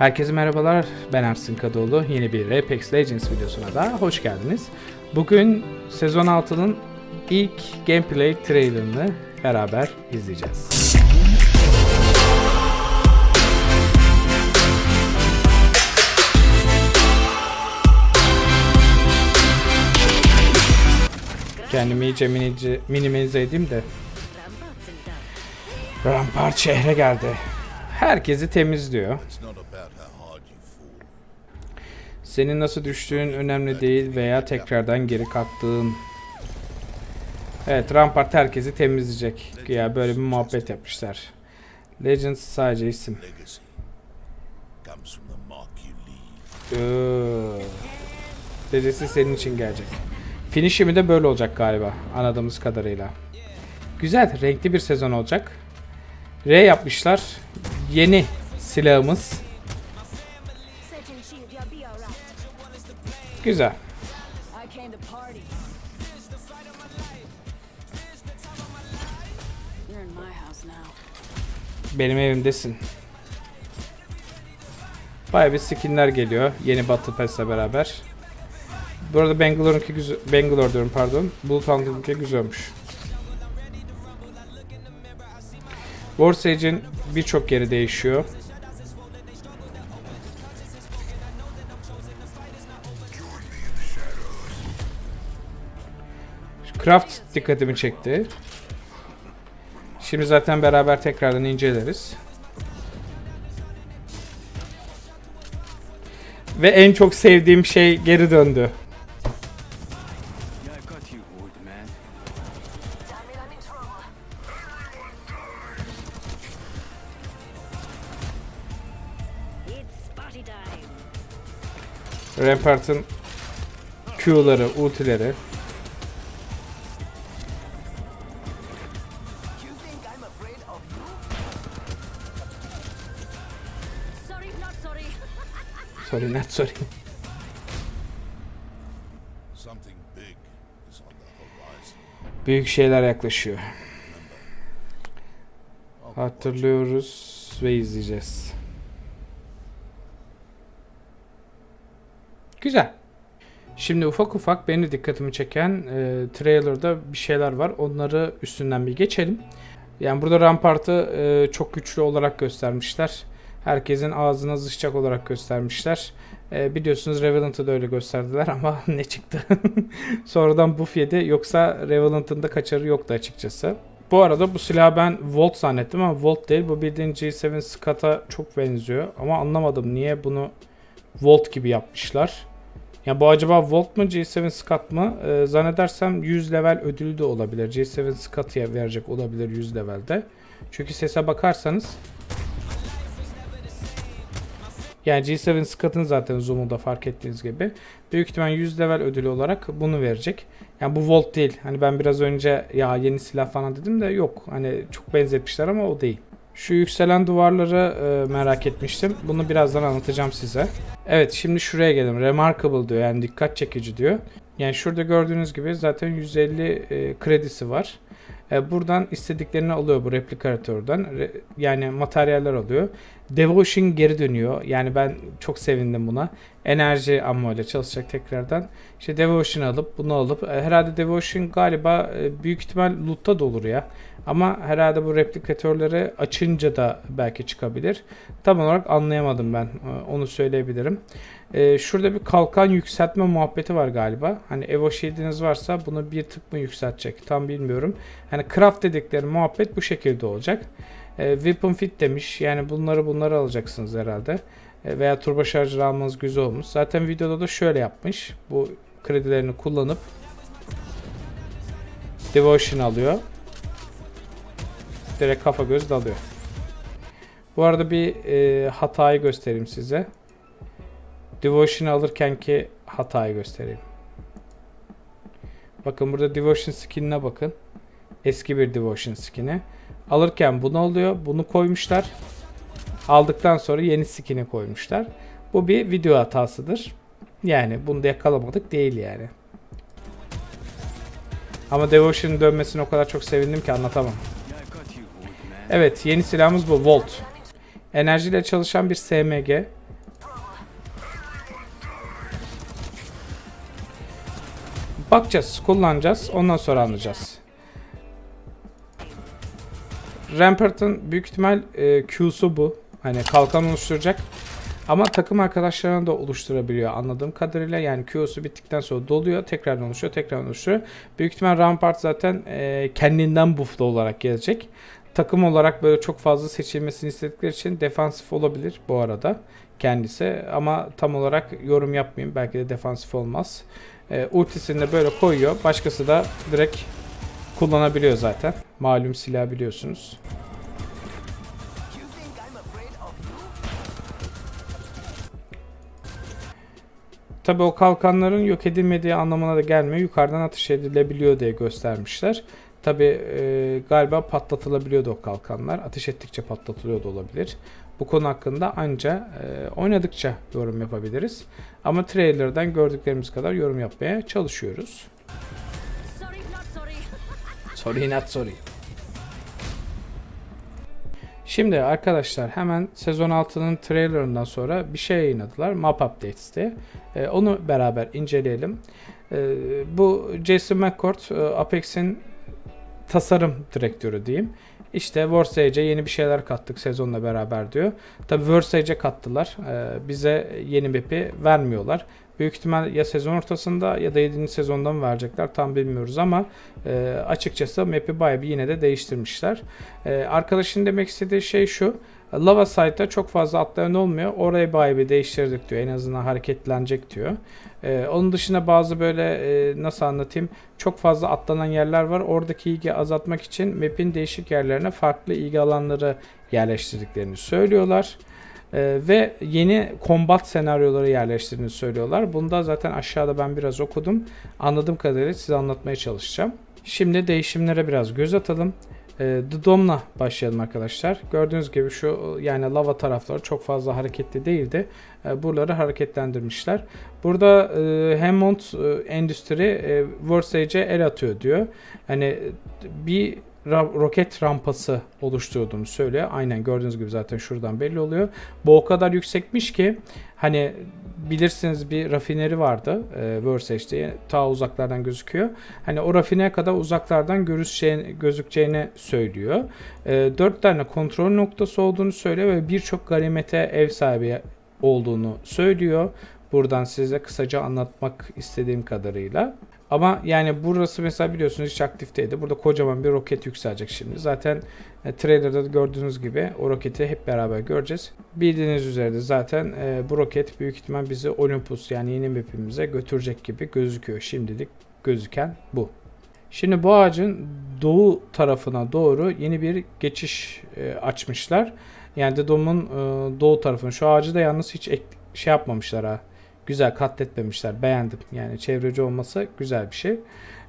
Herkese merhabalar, ben Ersin Kadıoğlu. Yeni bir Apex Legends videosuna da hoş geldiniz. Bugün sezon 6'nın ilk gameplay trailerını beraber izleyeceğiz. Kendimi iyice minimize edeyim de. Rampart şehre geldi. Herkesi temizliyor. Senin nasıl düştüğün önemli değil veya tekrardan geri kalktığın. Evet, Rampart herkesi temizleyecek. Ya böyle bir muhabbet yapmışlar. Legends sadece isim. Dedesi senin için gelecek. Finishimi de böyle olacak galiba anladığımız kadarıyla. Güzel, renkli bir sezon olacak. R yapmışlar. Yeni silahımız. Güzel. Benim evimdesin. Baya bir skinler geliyor. Yeni Battle Pass'le beraber. Bu arada Bangalore'unki güzel... Bangalore diyorum pardon. Bloodhound'unki güzelmiş. Warsage'in birçok yeri değişiyor. Craft dikkatimi çekti. Şimdi zaten beraber tekrardan inceleriz. Ve en çok sevdiğim şey geri döndü. Rampart'ın Q'ları, ultileri. Sorry, not sorry. Büyük şeyler yaklaşıyor. Hatırlıyoruz ve izleyeceğiz. Güzel. Şimdi ufak ufak beni dikkatimi çeken e, trailer'da bir şeyler var. Onları üstünden bir geçelim. Yani burada Rampart'ı e, çok güçlü olarak göstermişler. Herkesin ağzına sıçacak olarak göstermişler. E, biliyorsunuz Revenant'ı da öyle gösterdiler ama ne çıktı? Sonradan buff yedi. Yoksa Revenant'ın da kaçarı yoktu açıkçası. Bu arada bu silahı ben Volt zannettim ama Volt değil. Bu bildiğin G7 Scott'a çok benziyor. Ama anlamadım niye bunu Volt gibi yapmışlar. Ya bu acaba Volt mu G7 Scott mı? Ee, zannedersem 100 level ödülü de olabilir. G7 Scott'a verecek olabilir 100 levelde. Çünkü sese bakarsanız yani G7 Scott'ın zaten zoom'u da fark ettiğiniz gibi. Büyük ihtimal 100 level ödülü olarak bunu verecek. Yani bu Volt değil. Hani ben biraz önce ya yeni silah falan dedim de yok. Hani çok benzetmişler ama o değil. Şu yükselen duvarları e, merak etmiştim. Bunu birazdan anlatacağım size. Evet şimdi şuraya gelelim. Remarkable diyor yani dikkat çekici diyor. Yani şurada gördüğünüz gibi zaten 150 e, kredisi var. E, buradan istediklerini alıyor bu replikatörden. Re- yani materyaller alıyor. Devotion geri dönüyor. Yani ben çok sevindim buna. Enerji ammo çalışacak tekrardan. İşte Devotion alıp bunu alıp e, herhalde Devotion galiba e, büyük ihtimal loot'ta da olur ya. Ama herhalde bu replikatörleri açınca da belki çıkabilir. Tam olarak anlayamadım ben. Onu söyleyebilirim. E, şurada bir kalkan yükseltme muhabbeti var galiba. Hani Evo Shield'iniz varsa bunu bir tık mı yükseltecek tam bilmiyorum. Hani craft dedikleri muhabbet bu şekilde olacak. E, weapon fit demiş. Yani bunları bunları alacaksınız herhalde. E, veya turbo şarjör almanız güzel olmuş. Zaten videoda da şöyle yapmış. Bu kredilerini kullanıp Devotion alıyor. Direkt kafa göz dalıyor. Bu arada bir e, hatayı göstereyim size. Devotion'ı alırken ki hatayı göstereyim. Bakın burada Devotion skinine bakın. Eski bir Devotion skini. Alırken bunu alıyor. Bunu koymuşlar. Aldıktan sonra yeni skin'i koymuşlar. Bu bir video hatasıdır. Yani bunu da yakalamadık değil yani. Ama Devotion'ın dönmesine o kadar çok sevindim ki anlatamam. Evet yeni silahımız bu Volt. Enerjiyle çalışan bir SMG. Bakacağız, kullanacağız. Ondan sonra anlayacağız. Rampart'ın büyük ihtimal e, Q'su bu. Hani kalkan oluşturacak. Ama takım arkadaşlarına da oluşturabiliyor anladığım kadarıyla. Yani Q'su bittikten sonra doluyor. Tekrar oluşuyor. Tekrar oluşuyor. Büyük ihtimal Rampart zaten e, kendinden buff'lu olarak gelecek. Takım olarak böyle çok fazla seçilmesini istedikleri için defansif olabilir bu arada kendisi. Ama tam olarak yorum yapmayayım. Belki de defansif olmaz. E, ultisini de böyle koyuyor. Başkası da direkt kullanabiliyor zaten. Malum silah biliyorsunuz. Tabi o kalkanların yok edilmediği anlamına da gelmiyor. Yukarıdan atış edilebiliyor diye göstermişler. Tabi galiba patlatılabiliyordu o kalkanlar. Ateş ettikçe patlatılıyor da olabilir. Bu konu hakkında anca e, oynadıkça yorum yapabiliriz. Ama trailer'dan gördüklerimiz kadar yorum yapmaya çalışıyoruz. Sorry, not sorry. Sorry not sorry. Şimdi arkadaşlar hemen sezon 6'nın trailerından sonra bir şey yayınladılar. Map Updates diye. Ee, onu beraber inceleyelim. Ee, bu Jason McCord, e, Apex'in tasarım direktörü diyeyim. İşte Versace'e yeni bir şeyler kattık sezonla beraber diyor. Tabi Versace'e kattılar. Ee, bize yeni map'i vermiyorlar. Büyük ihtimal ya sezon ortasında ya da 7. sezonda mı verecekler tam bilmiyoruz ama e, açıkçası map'i bayağı bir yine de değiştirmişler. E, arkadaşın demek istediği şey şu. Lava Site'da çok fazla atlayan olmuyor. Orayı bayağı bir değiştirdik diyor. En azından hareketlenecek diyor. E, onun dışında bazı böyle e, nasıl anlatayım çok fazla atlanan yerler var. Oradaki ilgi azaltmak için map'in değişik yerlerine farklı ilgi alanları yerleştirdiklerini söylüyorlar. Ee, ve yeni combat senaryoları yerleştirdiğini söylüyorlar. Bunu da zaten aşağıda ben biraz okudum. Anladığım kadarıyla size anlatmaya çalışacağım. Şimdi değişimlere biraz göz atalım. Ee, The Dome'la başlayalım arkadaşlar. Gördüğünüz gibi şu yani lava tarafları çok fazla hareketli değildi. Ee, buraları hareketlendirmişler. Burada e, Hammond e, Endüstri e, el atıyor diyor. Hani bir roket rampası oluşturduğunu söylüyor. Aynen gördüğünüz gibi zaten şuradan belli oluyor. Bu o kadar yüksekmiş ki hani bilirsiniz bir rafineri vardı e, Versace'de ta uzaklardan gözüküyor. Hani o rafineye kadar uzaklardan görüşeceğini, gözükeceğini söylüyor. E, 4 tane kontrol noktası olduğunu söylüyor ve birçok ganimete ev sahibi olduğunu söylüyor. Buradan size kısaca anlatmak istediğim kadarıyla. Ama yani burası mesela biliyorsunuz hiç aktif değildi. Burada kocaman bir roket yükselecek şimdi. Zaten e, trailer'da da gördüğünüz gibi o roketi hep beraber göreceğiz. Bildiğiniz üzere de zaten e, bu roket büyük ihtimal bizi Olympus yani yeni map'imize götürecek gibi gözüküyor. Şimdilik gözüken bu. Şimdi bu ağacın doğu tarafına doğru yeni bir geçiş e, açmışlar. Yani The Dome'un e, doğu tarafına. Şu ağacı da yalnız hiç ek, şey yapmamışlar ha. Güzel katletmemişler. Beğendim. Yani çevreci olması güzel bir şey.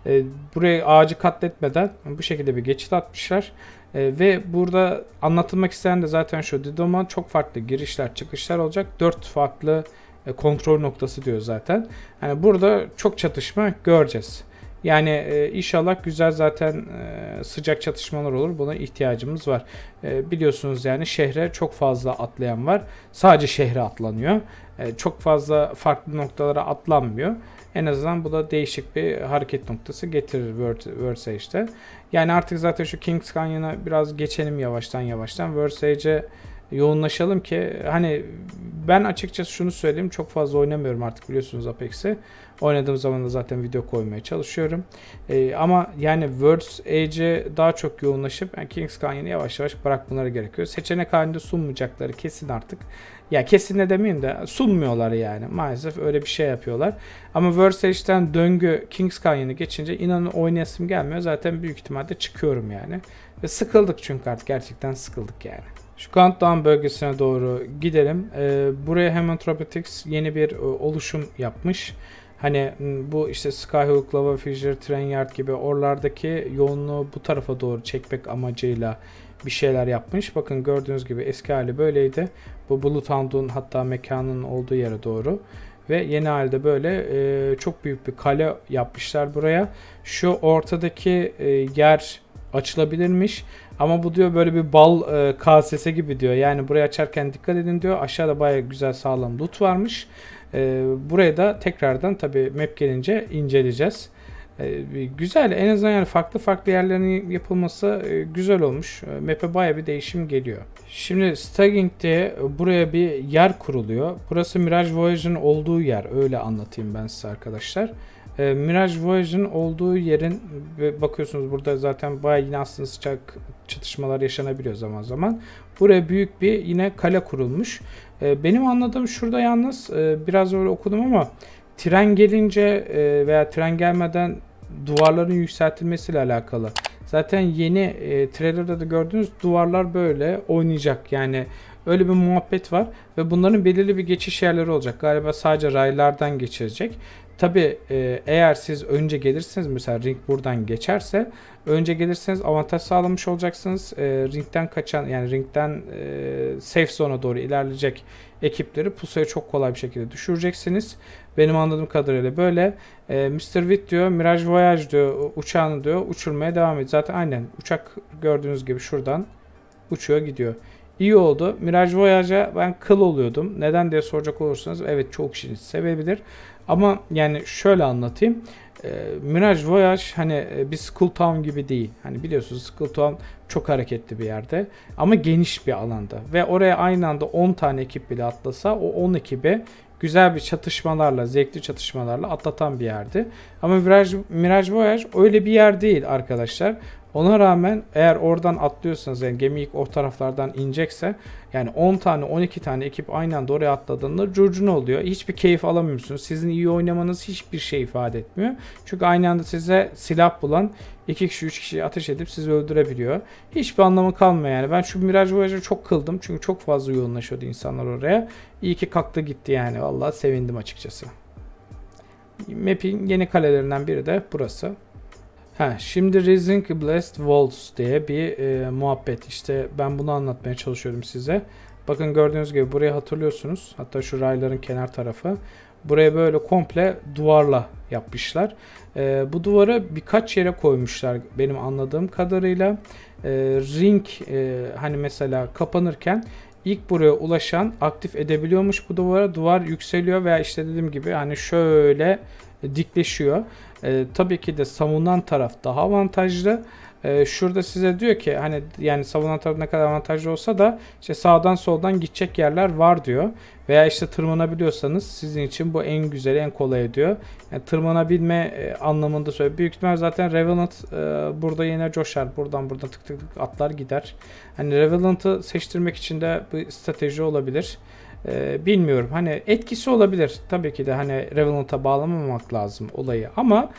E, buraya ağacı katletmeden bu şekilde bir geçit atmışlar. E, ve burada anlatılmak isteyen de zaten şu. Didom'a çok farklı girişler çıkışlar olacak. 4 farklı e, kontrol noktası diyor zaten. Yani burada çok çatışma göreceğiz. Yani e, inşallah güzel zaten e, sıcak çatışmalar olur. Buna ihtiyacımız var. E, biliyorsunuz yani şehre çok fazla atlayan var. Sadece şehre atlanıyor. E, çok fazla farklı noktalara atlanmıyor. En azından bu da değişik bir hareket noktası getirir Versace'de. Yani artık zaten şu Kings Canyon'a biraz geçelim yavaştan yavaştan. Versace'e yoğunlaşalım ki hani ben açıkçası şunu söyleyeyim çok fazla oynamıyorum artık biliyorsunuz Apex'i. Oynadığım zaman da zaten video koymaya çalışıyorum. Ee, ama yani Words Age'e daha çok yoğunlaşıp yani Kings Canyon'ı yavaş yavaş bırakmaları gerekiyor. Seçenek halinde sunmayacakları kesin artık. Ya kesin ne demeyeyim de sunmuyorlar yani. Maalesef öyle bir şey yapıyorlar. Ama Words Age'den döngü Kings Canyon'ı geçince inanın oynayasım gelmiyor. Zaten büyük ihtimalle çıkıyorum yani. Ve sıkıldık çünkü artık gerçekten sıkıldık yani. Şu Countdown bölgesine doğru gidelim. Ee, buraya Hammond Robotics yeni bir e, oluşum yapmış. Hani bu işte Skyhook, Lava Fissure, Train Yard gibi oralardaki yoğunluğu bu tarafa doğru çekmek amacıyla bir şeyler yapmış. Bakın gördüğünüz gibi eski hali böyleydi. Bu Bloodhound'un hatta mekanın olduğu yere doğru. Ve yeni halde böyle e, çok büyük bir kale yapmışlar buraya. Şu ortadaki e, yer açılabilirmiş. Ama bu diyor böyle bir bal e, kasesi gibi diyor. Yani burayı açarken dikkat edin diyor. Aşağıda baya güzel sağlam loot varmış. E, buraya da tekrardan tabi map gelince inceleyeceğiz. E, güzel en azından yani farklı farklı yerlerin yapılması e, güzel olmuş. E, map'e baya bir değişim geliyor. Şimdi Stagging'de buraya bir yer kuruluyor. Burası Mirage Voyage'ın olduğu yer. Öyle anlatayım ben size arkadaşlar. E, Mirage Voyage'ın olduğu yerin bakıyorsunuz burada zaten bayağı yine aslında sıcak çatışmalar yaşanabiliyor zaman zaman. Buraya büyük bir yine kale kurulmuş. E, benim anladığım şurada yalnız e, biraz öyle okudum ama tren gelince e, veya tren gelmeden duvarların yükseltilmesiyle alakalı. Zaten yeni e, trailer'da da gördüğünüz duvarlar böyle oynayacak. Yani öyle bir muhabbet var ve bunların belirli bir geçiş yerleri olacak. Galiba sadece raylardan geçirecek. Tabi eğer siz önce gelirseniz mesela ring buradan geçerse önce gelirseniz avantaj sağlamış olacaksınız. E, ringden kaçan yani ringden e, safe zone'a doğru ilerleyecek ekipleri pusuya çok kolay bir şekilde düşüreceksiniz. Benim anladığım kadarıyla böyle. E, Mr. Witt diyor Mirage Voyage diyor uçağını diyor uçurmaya devam ediyor. Zaten aynen uçak gördüğünüz gibi şuradan uçuyor gidiyor. İyi oldu. Mirage Voyage'a ben kıl oluyordum. Neden diye soracak olursanız evet çok kişinin sevebilir. Ama yani şöyle anlatayım. E, Mirage Voyage hani e, bir Skull Town gibi değil. Hani biliyorsunuz Skull Town çok hareketli bir yerde ama geniş bir alanda ve oraya aynı anda 10 tane ekip bile atlasa o 10 ekibi güzel bir çatışmalarla, zevkli çatışmalarla atlatan bir yerdi. Ama Mirage, Mirage Voyage öyle bir yer değil arkadaşlar. Ona rağmen eğer oradan atlıyorsanız yani gemi ilk o taraflardan inecekse yani 10 tane 12 tane ekip aynı anda oraya atladığında curcuna oluyor. Hiçbir keyif alamıyorsunuz. Sizin iyi oynamanız hiçbir şey ifade etmiyor. Çünkü aynı anda size silah bulan 2 kişi 3 kişi ateş edip sizi öldürebiliyor. Hiçbir anlamı kalmıyor yani. Ben şu Mirage Voyage'a çok kıldım. Çünkü çok fazla yoğunlaşıyordu insanlar oraya. İyi ki kalktı gitti yani. Vallahi sevindim açıkçası. Map'in yeni kalelerinden biri de burası. Ha, şimdi Rising Blast Walls diye bir e, muhabbet. İşte ben bunu anlatmaya çalışıyorum size. Bakın gördüğünüz gibi burayı hatırlıyorsunuz. Hatta şu rayların kenar tarafı. Buraya böyle komple duvarla yapmışlar. E, bu duvarı birkaç yere koymuşlar benim anladığım kadarıyla. E, ring e, hani mesela kapanırken ilk buraya ulaşan aktif edebiliyormuş bu duvara. Duvar yükseliyor veya işte dediğim gibi hani şöyle dikleşiyor. E, tabii ki de savunan taraf daha avantajlı. E, şurada size diyor ki hani yani savunan taraf ne kadar avantajlı olsa da işte sağdan soldan gidecek yerler var diyor. Veya işte tırmanabiliyorsanız sizin için bu en güzeli en kolay diyor. Yani tırmanabilme e, anlamında söylüyor. Büyük ihtimal zaten Revenant e, burada yine coşar. Buradan buradan tık tık tık atlar gider. Hani Revenant'ı seçtirmek için de bir strateji olabilir. Ee, bilmiyorum. Hani etkisi olabilir. Tabii ki de hani Revenant'a bağlamamak lazım olayı ama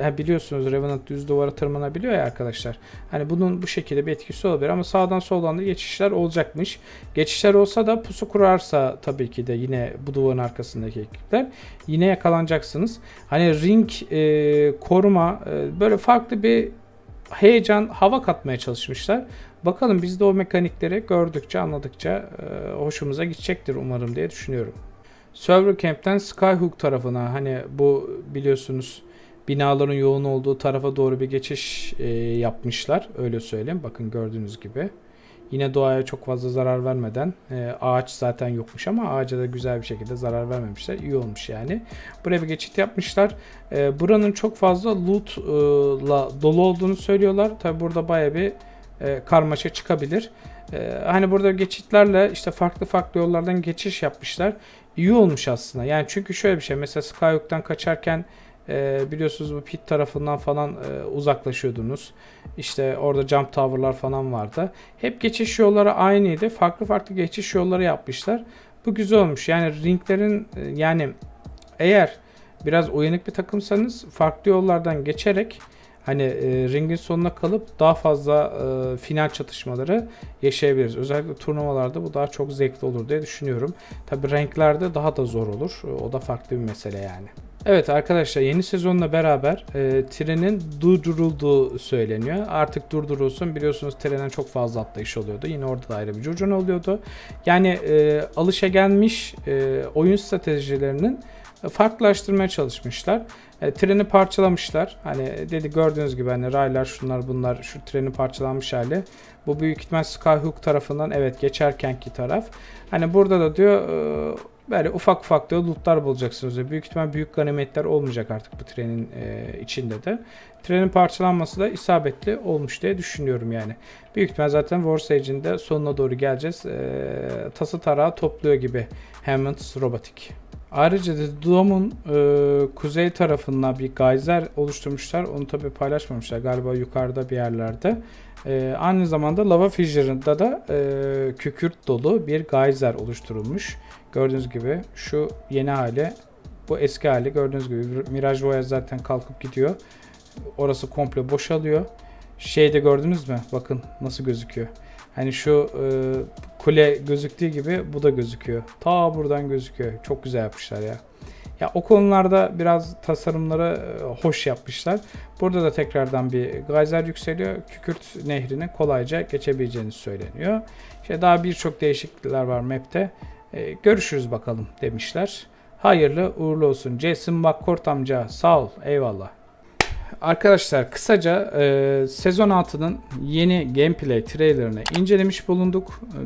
ha biliyorsunuz Revenant düz duvara tırmanabiliyor ya arkadaşlar. Hani bunun bu şekilde bir etkisi olabilir ama sağdan soldan da geçişler olacakmış. Geçişler olsa da pusu kurarsa tabii ki de yine bu duvarın arkasındaki ekipler yine yakalanacaksınız. Hani ring e, koruma e, böyle farklı bir heyecan, hava katmaya çalışmışlar. Bakalım biz de o mekanikleri gördükçe, anladıkça e, hoşumuza gidecektir umarım diye düşünüyorum. Server Camp'ten Skyhook tarafına hani bu biliyorsunuz binaların yoğun olduğu tarafa doğru bir geçiş e, yapmışlar. Öyle söyleyeyim. Bakın gördüğünüz gibi. Yine doğaya çok fazla zarar vermeden e, ağaç zaten yokmuş ama ağaca da güzel bir şekilde zarar vermemişler. İyi olmuş yani. Buraya bir geçit yapmışlar. E, buranın çok fazla loot'la dolu olduğunu söylüyorlar. Tabi burada baya bir e, karmaşa çıkabilir. E, hani burada geçitlerle işte farklı farklı yollardan geçiş yapmışlar. İyi olmuş aslında. Yani çünkü şöyle bir şey. Mesela Skyhook'tan kaçarken e, biliyorsunuz bu pit tarafından falan uzaklaşıyordunuz. İşte orada jump tower'lar falan vardı. Hep geçiş yolları aynıydı. Farklı farklı geçiş yolları yapmışlar. Bu güzel olmuş. Yani ringlerin yani eğer biraz uyanık bir takımsanız farklı yollardan geçerek hani e, ringin sonuna kalıp daha fazla e, final çatışmaları yaşayabiliriz. Özellikle turnuvalarda bu daha çok zevkli olur diye düşünüyorum. Tabi renklerde daha da zor olur. O da farklı bir mesele yani. Evet arkadaşlar yeni sezonla beraber e, trenin durdurulduğu söyleniyor. Artık durdurulsun. Biliyorsunuz trenin çok fazla atlayış oluyordu. Yine orada da ayrı bir curcun oluyordu. Yani e, alışa gelmiş e, oyun stratejilerinin farklılaştırmaya çalışmışlar. E, treni parçalamışlar. Hani dedi gördüğünüz gibi hani raylar şunlar bunlar şu trenin parçalanmış hali. Bu büyük ihtimal Skyhook tarafından evet geçerkenki taraf. Hani burada da diyor e, Böyle ufak ufak da lootlar bulacaksınız. ve Büyük ihtimal büyük ganimetler olmayacak artık bu trenin e, içinde de. Trenin parçalanması da isabetli olmuş diye düşünüyorum yani. Büyük ihtimal zaten War Sage'in de sonuna doğru geleceğiz. E, tası tarağı topluyor gibi Hammond Robotic. Ayrıca da Doom'un e, kuzey tarafından bir geyser oluşturmuşlar. Onu tabi paylaşmamışlar galiba yukarıda bir yerlerde. E, aynı zamanda Lava Fissure'ında da e, kükürt dolu bir geyser oluşturulmuş. Gördüğünüz gibi şu yeni hali, bu eski hali gördüğünüz gibi Mirage Voyage zaten kalkıp gidiyor. Orası komple boşalıyor. Şeyde gördünüz mü? Bakın nasıl gözüküyor. Hani şu e, kule gözüktüğü gibi bu da gözüküyor. Ta buradan gözüküyor. Çok güzel yapmışlar ya. Ya o konularda biraz tasarımları e, hoş yapmışlar. Burada da tekrardan bir geyser yükseliyor. Kükürt nehrini kolayca geçebileceğiniz söyleniyor. İşte daha birçok değişiklikler var map'te. E, görüşürüz bakalım demişler. Hayırlı uğurlu olsun. Jason McCourt amca sağ ol. Eyvallah. Arkadaşlar kısaca e, sezon 6'nın yeni gameplay trailerını incelemiş bulunduk. E,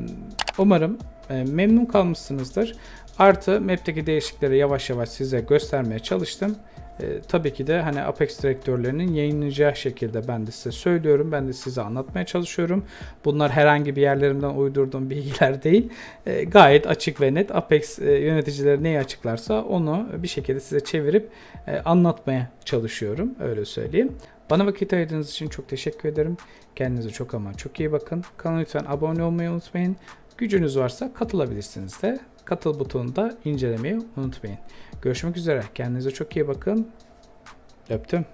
Umarım e, memnun kalmışsınızdır. Artı map'teki değişiklikleri yavaş yavaş size göstermeye çalıştım. E, tabii ki de hani Apex direktörlerinin yayınlayacağı şekilde ben de size söylüyorum. Ben de size anlatmaya çalışıyorum. Bunlar herhangi bir yerlerimden uydurduğum bilgiler değil. E, gayet açık ve net Apex e, yöneticileri neyi açıklarsa onu bir şekilde size çevirip e, anlatmaya çalışıyorum. Öyle söyleyeyim. Bana vakit ayırdığınız için çok teşekkür ederim. Kendinize çok ama çok iyi bakın. Kanala lütfen abone olmayı unutmayın. Gücünüz varsa katılabilirsiniz de. Katıl butonunu da incelemeyi unutmayın. Görüşmek üzere. Kendinize çok iyi bakın. Öptüm.